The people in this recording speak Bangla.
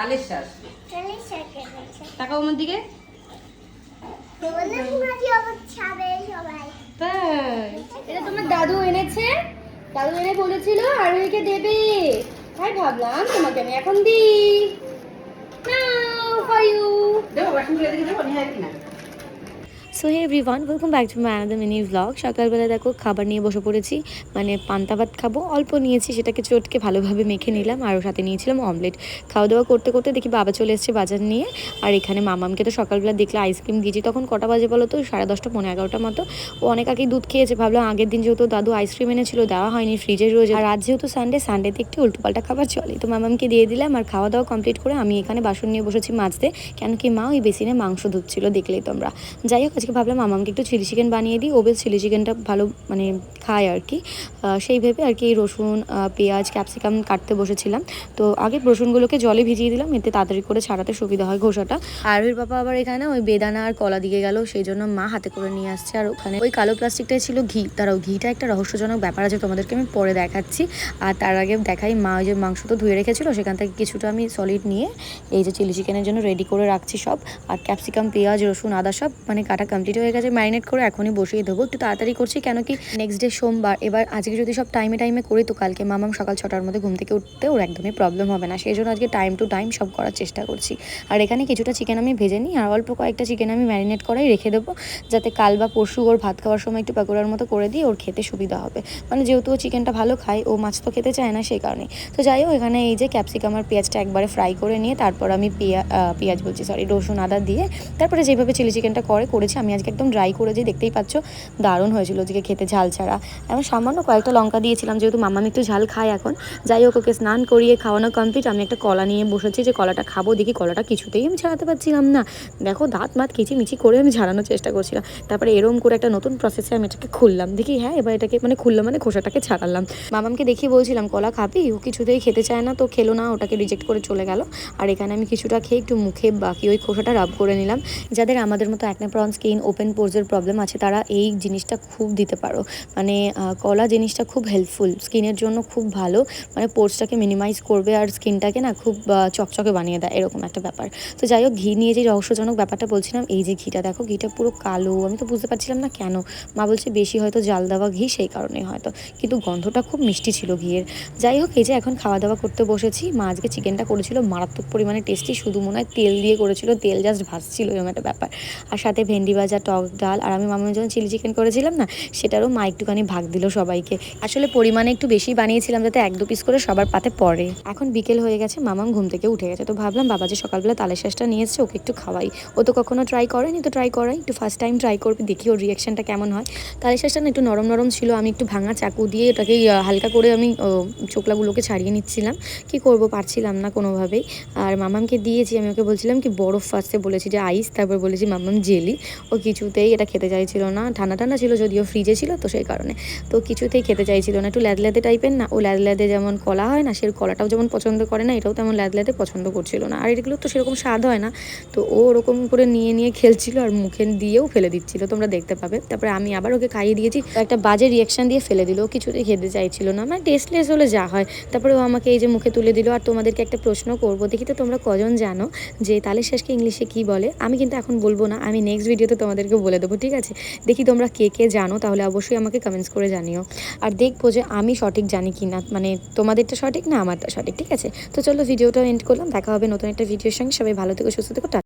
তালের শ্বাস টাকা আমার দিকে। বললাম মাঝে আবার ছাবে সবাই। তাই। এটা তোমার দাদু এনেছে। দাদু এনে বলেছিল আরোহীকে দেবে। তাই ভাবলাম তোমাকে আমি এখন দিই। নাও ফর ইউ দেবো বাসন তুলে দিকে দেখো নিয়ে কিনা। So hey everyone welcome back to my another mini vlog সকালবেলা দেখো খাবার নিয়ে বসে পড়েছি মানে পান্তা ভাত খাব, অল্প নিয়েছি, সেটাকে চটকে ভালোভাবে মেখে নিলাম আর সাথে নিয়েছিলাম অমলেট খাওয়া দাওয়া করতে করতে দেখি বাবা চলে এসেছে বাজার নিয়ে আর এখানে মামামকে তো সকালবেলা দেখলে আইসক্রিম দিয়েছি। তখন কটা বাজে বলো তো? সাড়ে দশটা পনেরো এগারোটা মতো। ও অনেক আগেই দুধ খেয়েছে, ভাবলাম আগের দিন যেহেতু দাদু আইসক্রিম এনেছিল, দেওয়া হয়নি ফ্রিজে রোজ আর আজ যেহেতু সানডে সানডেতে একটু উল্টোপাল্টা খাবার চলে। তো মামামকে দিয়ে দিলাম আর খাওয়া দাওয়া কমপ্লিট করে আমি এখানে বাসন নিয়ে বসেছি মাজতে। কেন কি মা ওই বেসিনে মাংস ধুচ্ছিল, দেখলেই তোমরা। যাই হোক, আজকে ভাবলাম মামামকে একটু চিলি চিকেন বানিয়ে দিই। ও বেশ চিলি চিকেনটা ভালো মানে খায় আর কি সেই ভেবে আর কি রসুন পেঁয়াজ, ক্যাপসিকাম কাটতে বসেছিলাম। তো আগে রসুনগুলোকে জলে ভিজিয়ে দিলাম, এতে তাড়াতাড়ি করে ছাড়াতে সুবিধা হয় ঘষাটা। আর ওর বাবা আবার এখানে ওই বেদানা আর কলা দিয়ে গেল, সেই জন্য মা হাতে করে নিয়ে আসছে। আর ওখানে ওই কালো প্লাস্টিকটাই ছিল ঘি। তারাও ঘিটা একটা রহস্যজনক ব্যাপার আছে, তোমাদেরকে আমি পরে দেখাচ্ছি। আর তার আগে দেখাই, মা ওই যে মাংস তো ধুয়ে রেখেছিল, সেখান থেকে কিছুটা আমি সলিড নিয়ে এই যে চিলি চিকেনের জন্য রেডি করে রাখছি সব। আর ক্যাপসিকাম, পেঁয়াজ, রসুন, আদা সব মানে কাটা কমপ্লিট হয়ে গেছে ম্যারিনেট করে এখনই বসিয়ে দেবো। একটু তাড়াতাড়ি করছি, কেন কি নেক্সট ডে সোমবার, এবার আজকে যদি সব টাইমে টাইমে করি তো কালকে মামাম সকাল ছটার মধ্যে ঘুম থেকে উঠতে ওর একদমই প্রবলেম হবে না। সেই জন্য আজকে টাইম টু টাইম সব করার চেষ্টা করছি। আর এখানে কিছুটা চিকেন আমি ভেজে নিই, আর অল্প কয়েকটা চিকেন আমি ম্যারিনেট করাই রেখে দেবো, যাতে কাল বা পরশু ওর ভাত খাওয়ার সময় একটু পাকোড়ার মতো করে দিই, ওর খেতে সুবিধা হবে। মানে যেহেতু ও চিকেনটা ভালো খায়, ও মাছ তো খেতে চায় না সেই কারণে। তো যাই হোক, এখানে এই যে ক্যাপসিকাম আর পেঁয়াজটা একবারে ফ্রাই করে নিয়ে তারপর আমি পেঁয়া পেঁয়াজ বলছি সরি রসুন, আদা দিয়ে তারপরে যেভাবে চিলি চিকেনটা করে করেছি, আমি আজকে একদম ড্রাই করেছি দেখতেই পাচ্ছ, দারুণ হয়েছিল আজকে খেতে ঝাল ছাড়া। এবং সামান্য কয়েকটা লঙ্কা দিয়েছিলাম, যেহেতু মামামি একটু ঝাল খায় এখন। যাই হোক, ওকে স্নান করিয়ে খাওয়ানো কমপ্লিট আমি একটা কলা নিয়ে বসেছি যে কলাটা খাব, দেখি কলাটা কিছুতেই আমি ছাড়াতে পারছিলাম না। দেখো, দাঁত মাত কিচিমিচি করে আমি ঝাড়ানোর চেষ্টা করছিলাম। তারপরে এরম করে একটা নতুন প্রসেসে আমি এটাকে খুললাম। দেখি হ্যাঁ এবার এটাকে মানে খুললাম মানে খোসাটাকে ছাড়ালাম। মামামকে দেখিয়ে বলছিলাম, কলা খাবি? ও কিছুতেই খেতে চায় না, তো খেলো না। ওটাকে রিজেক্ট করে চলে গেল। আর এখানে আমি কিছুটা খেয়ে একটু মুখে বাকি ওই খোসাটা রাব করে নিলাম। যাদের আমাদের মতো অ্যাকনে প্রন স্কিন ওপেন পোর্সের প্রবলেম আছে, তারা এই জিনিসটা খুব দিতে পারো। মানে কলা জিনিসটা খুব হেল্পফুল স্কিনের জন্য খুব ভালো। মানে পোর্সটাকে মিনিমাইজ করবে আর স্কিনটাকে না খুব চকচকে বানিয়ে দেয়, এরকম একটা ব্যাপার। তো যাই হোক, ঘি নিয়ে যে রহস্যজনক ব্যাপারটা বলছিলাম, এই যে ঘিটা, দেখো ঘিটা পুরো কালো, আমি তো বুঝতে পারছিলাম না কেন। মা বলছে বেশি হয়তো জাল দেওয়া ঘি, সেই কারণেই হয়তো। কিন্তু গন্ধটা খুব মিষ্টি ছিল ঘিয়ের। যাই হোক, এই যে এখন খাওয়া দাওয়া করতে বসেছি, মা আজকে চিকেনটা করেছিল, মারাত্মক পরিমাণে টেস্টি শুধু মনে হয় তেল দিয়ে করেছিল, তেল জাস্ট ভাসছিল এরকম একটা ব্যাপার। আর সাথে ভেন্ডি ভাজা টক ডাল আর আমি মামার যখন চিলি চিকেন করেছিলাম না, সেটারও মা একটুখানি ভাগ দিল সবাইকে। আসলে পরিমাণে একটু বেশি বানিয়েছিলাম যাতে এক দু পিস করে সবার পাতে পড়ে। এখন বিকেল হয়ে গেছে, মামাম ঘুম থেকে উঠে গেছে, তো ভাবলাম বাবা যে সকালবেলা তালের শ্বাসটা নিয়ে ওকে একটু খাওয়াই। ও তো কখনো ট্রাই করেনি, তো ট্রাই করাই, একটু ফার্স্ট টাইম ট্রাই করবে, দেখি ওর রিয়াকশনটা কেমন হয়। তালের শ্বাসটা না একটু নরম নরম ছিল, আমি একটু ভাঙা চাকু দিয়ে এটাকে হালকা করে আমি চোকলাগুলোকে ছাড়িয়ে নিচ্ছিলাম। কি করব পারছিলাম না কোনোভাবেই। আর মামামকে দিয়েছি, আমি ওকে বলছিলাম কি, বরফ ফার্স্টে বলেছি যে আইস তারপর বলেছি মামাম জেলি ও কিছুতেই এটা খেতে চাইছিল না। ঠান্ডা ঠান্ডা ছিল যদিও ফ্রিজে ছিল তো সেই কারণে। তো কিছুতেই খেতে চাইছিল না। একটু ল্যাদল্যাদে টাইপের না। ও ল্যাদল্যাদে যেমন কলা হয় না, সে কলাটাও যেমন পছন্দ করে না, এটাও তেমন ল্যাদল্যাদে পছন্দ করছিল না। আর এগুলো তো সেরকম স্বাদ হয় না। তো ও ওরকম করে নিয়ে নিয়ে খেলছিল আর মুখে দিয়েও ফেলে দিচ্ছিল, তোমরা দেখতে পাবে। তারপরে আমি আবার ওকে খাইয়ে দিয়েছি। একটা বাজে রিয়াকশন দিয়ে ফেলে দিল। ও কিছুতেই খেতে চাইছিল না। মানে টেস্টলেস হলে যা হয়। তারপরে ও আমাকে এই যে মুখে তুলে দিল, আর তোমাদেরকে একটা প্রশ্ন করব। দেখি তো তোমরা কজন জানো যে তালের শেষকে ইংলিশে কি বলে? আমি কিন্তু এখন বলব না। আমি নেক্সট ভিডিওতে তোমাদেরকে বলে দেবো, ঠিক আছে দেখি তোমরা কে কে জানো, তাহলে অবশ্যই আমাকে কমেন্টস করে জানিও আর দেখব যে আমি সঠিক জানি কি না মানে তোমাদেরটা সঠিক না আমারটা সঠিক, ঠিক আছে তো চলো ভিডিওটা এন্ড করলাম, দেখা হবে নতুন একটা ভিডিওর সঙ্গে, সবাই ভালো থেকো, সুস্থ থেকো।